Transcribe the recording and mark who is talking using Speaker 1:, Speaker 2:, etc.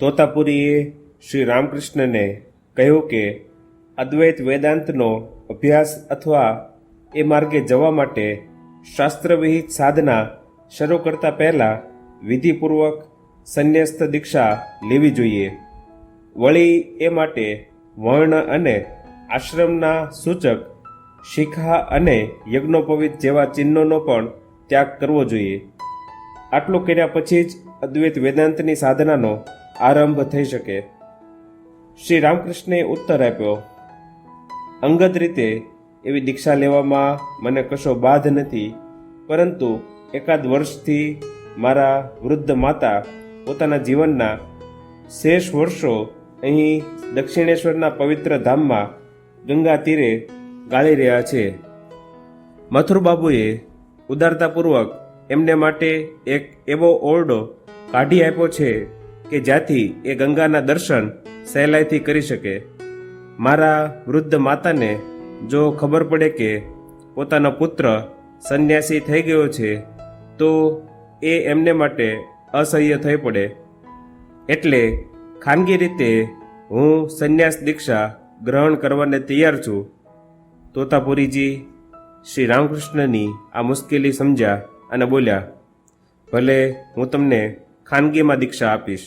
Speaker 1: તોતાપુરીએ શ્રી રામકૃષ્ણને કહ્યું કે, અદ્વૈત વેદાંતનો અભ્યાસ અથવા એ માર્ગે જવા માટે શાસ્ત્રવિહિત સાધના શરૂ કરતા પહેલાં વિધિપૂર્વક સંન્યસ્ત દીક્ષા લેવી જોઈએ. વળી એ માટે વર્ણ અને આશ્રમના સૂચક શિખા અને યજ્ઞોપવિત જેવા ચિહ્નોનો પણ ત્યાગ કરવો જોઈએ. આટલું કર્યા પછી જ અદ્વૈત વેદાંતની સાધનાનો આરંભ થઈ શકે. શ્રી રામકૃષ્ણે ઉત્તર આપ્યો અંગત રીતે એવી દીક્ષા લેવામાં મને કશો બાધ નથી, પરંતુ એકાદ વર્ષથી મારા વૃદ્ધ માતા પોતાના જીવનના શેષ વર્ષો અહીં દક્ષિણેશ્વરના પવિત્ર ધામમાં ગંગા તીરે ગાળી રહ્યા છે. મથુરબાબુએ ઉદારતાપૂર્વક એમને માટે એક એવો ઓરડો કાઢી આપ્યો છે કે જ્યાંથી એ ગંગાના દર્શન સહેલાઈથી કરી શકે. મારા વૃદ્ધ માતાને જો ખબર પડે કે પોતાનો પુત્ર સંન્યાસી થઈ ગયો છે, તો એ એમને માટે અસહ્ય થઈ પડે. એટલે ખાનગી રીતે હું સંન્યાસ દીક્ષા ગ્રહણ કરવાને તૈયાર છું. તોતાપુરીજી શ્રી રામકૃષ્ણની આ મુશ્કેલી સમજ્યા અને બોલ્યા, ભલે હું તમને ખાનગીમાં દીક્ષા આપીશ.